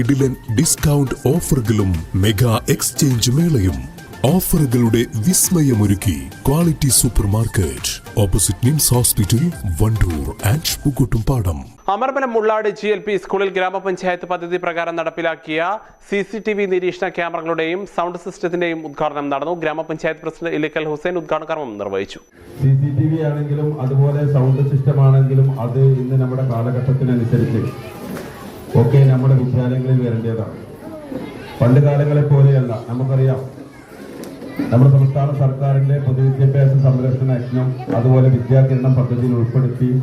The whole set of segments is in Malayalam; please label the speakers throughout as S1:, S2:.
S1: കിടിലൻ ഡിസ്കൗണ്ട് ഓഫറുകളും മെഗാ എക്സ്ചേഞ്ച് മേളയും. ഓഫറുകളുടെ വിസ്മയമൊരുക്കി quality super market opposite NIMS hospital Wandoor and Pookkottumpadam
S2: അമർമലം Mullad G L P സ്കൂളിൽ ഗ്രാമപഞ്ചായത്ത് പദ്ധതി പ്രകാരം നടപ്പിലാക്കിയ സി സി ടി വി നിരീക്ഷണ ക്യാമറകളുടെയും സൗണ്ട് സിസ്റ്റത്തിന്റെയും ഉദ്ഘാടനം നടന്നു. ഗ്രാമപഞ്ചായത്ത് പ്രസിഡന്റ് ഇലിക്കൽ ഹുസൈൻ ഉദ്ഘാടന കർമ്മം നിർവഹിച്ചു.
S3: സി സി ടി വി ആണെങ്കിലും അതുപോലെ സൗണ്ട് സിസ്റ്റം ആണെങ്കിലും അത് ഇന്ന് നമ്മുടെ കാലഘട്ടത്തിനനുസരിച്ച് ഒക്കെ നമ്മുടെ വിദ്യാലയങ്ങളിൽ വരേണ്ടതാണ്. പണ്ട് കാലങ്ങളെ പോലെയല്ല നമുക്കറിയാം. നമ്മുടെ സംസ്ഥാന സർക്കാരിന്റെ പൊതുവിദ്യാഭ്യാസ സംരക്ഷണ യജ്ഞം അതുപോലെ വിദ്യാകിരണം പദ്ധതിയിൽ ഉൾപ്പെടുത്തി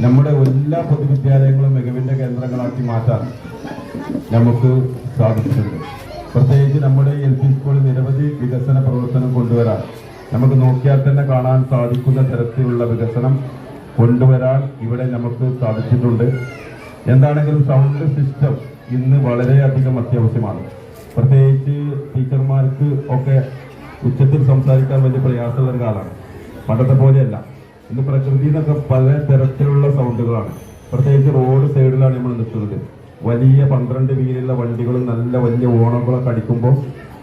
S3: നമ്മുടെ എല്ലാ പൊതുവിദ്യാലയങ്ങളും മികവിന്റെ കേന്ദ്രങ്ങളാക്കി മാറ്റാൻ നമുക്ക് സാധിച്ചിട്ടുണ്ട്. പ്രത്യേകിച്ച് നമ്മുടെ എൽ പി സ്കൂളിൽ നിരവധി വികസന പ്രവർത്തനം കൊണ്ടുവരാൻ നമുക്ക് നോക്കിയാൽ തന്നെ കാണാൻ സാധിക്കുന്ന തരത്തിലുള്ള വികസനം കൊണ്ടുവരാൻ ഇവിടെ നമുക്ക് സാധിച്ചിട്ടുണ്ട്. എന്താണെങ്കിലും സൗണ്ട് സിസ്റ്റം ഇന്ന് വളരെയധികം അത്യാവശ്യമാണ്. പ്രത്യേകിച്ച് ടീച്ചർമാർക്ക് ഒക്കെ ഉച്ചത്തിൽ സംസാരിക്കാൻ വലിയ പ്രയാസമുള്ള കാലമാണ്. പണ്ടത്തെ പോലെയല്ല. ഇന്ന് പ്രകൃതി എന്നൊക്കെ പല തരത്തിലുള്ള സൗണ്ടുകളാണ് പ്രത്യേകിച്ച് റോഡ് സൈഡിലാണ് നമ്മൾ നിൽക്കുന്നത്. വലിയ പന്ത്രണ്ട് വീലുള്ള വണ്ടികളും നല്ല വലിയ ഓണങ്ങളൊക്കെ അടിക്കുമ്പോൾ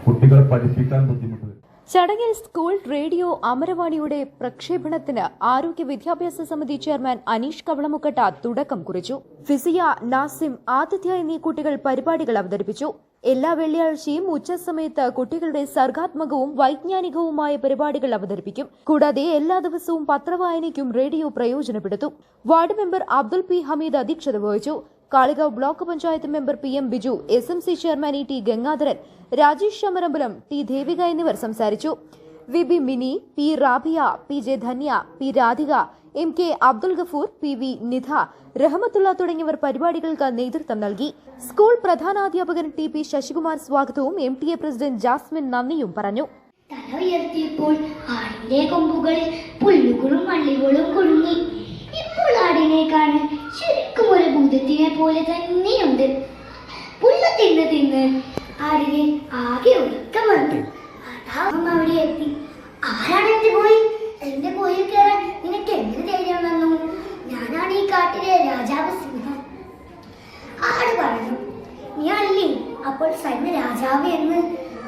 S3: കുട്ടികളെ പഠിപ്പിക്കാൻ ബുദ്ധിമുട്ട്.
S4: ചടങ്ങിൽ സ്കൂൾ റേഡിയോ അമരവാണിയുടെ പ്രക്ഷേപണത്തിന് ആരോഗ്യ വിദ്യാഭ്യാസ സമിതി ചെയർമാൻ അനീഷ് കവളമുക്കട്ട തുടക്കം കുറിച്ചു. ഫിസിയ നാസിം ആതിഥ്യ എന്നീ കുട്ടികൾ പരിപാടികൾ അവതരിപ്പിച്ചു. എല്ലാ വെള്ളിയാഴ്ചയും ഉച്ചസമയത്ത് കുട്ടികളുടെ സർഗാത്മകവും വൈജ്ഞാനികവുമായ പരിപാടികൾ അവതരിപ്പിക്കും. കൂടാതെ എല്ലാ ദിവസവും പത്രവായനയ്ക്കും radio പ്രയോജനപ്പെടുത്തും. Ward member Abdul P Hameed അധ്യക്ഷത വഹിച്ചു. Kalikavu block panchayat member P M Biju S M C chairman E T Gangadharan Rajesh Shamarambalam T Devika എന്നിവർ സംസാരിച്ചു. V B Mini P Rabiya P J Dhanya P Radhika M K Abdul Gafoor P V Nidha Rahmathulla തുടങ്ങിയവർ പരിപാടികൾക്ക് നേതൃത്വം നൽകി. സ്കൂൾ പ്രധാനാധ്യാപകൻ ടി പി ശശികുമാർ സ്വാഗതവും M T A president Jasmine നന്ദിയും പറഞ്ഞു.
S5: തല ഉയർത്തിയപ്പോൾ ആടിന്റെ കൊമ്പുകളിൽ പുല്ലുകളും വള്ളികളും കുടുങ്ങി ഇപ്പോൾ ആടിനെ കാണാൻ ശരിക്കും ഭൂതത്തിനെ പോലെ തന്നെയുണ്ട്. പുല്ല് തിന്ന് തിന്ന് ആടിനെ ആകെ ഉറക്കം വന്നു. അതാ അവിടെ എത്തി. ആരാണ് എന്റെ കോയിൽ എന്റെ കോയിൽ കയറാൻ നിനക്ക് എന്ത് ധൈര്യം വന്നു? ഞാനാണ് ഈ കാട്ടിലെ രാജാവ് സിംഹം. ആട് പറഞ്ഞു നീ അല്ലേ? അപ്പോൾ സൈന്യ രാജാവ് എന്ന്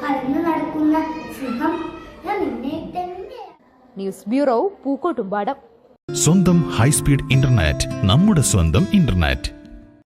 S5: പറഞ്ഞു നടക്കുന്ന സിംഹം. ഞാൻ നിന്നെ തന്നെ
S4: ന്യൂസ് ബ്യൂറോ പൂക്കോട്ടുംപാടം.
S6: സ്വന്തം ഹൈസ്പീഡ് ഇന്റർനെറ്റ് നമ്മുടെ സ്വന്തം ഇന്റർനെറ്റ്.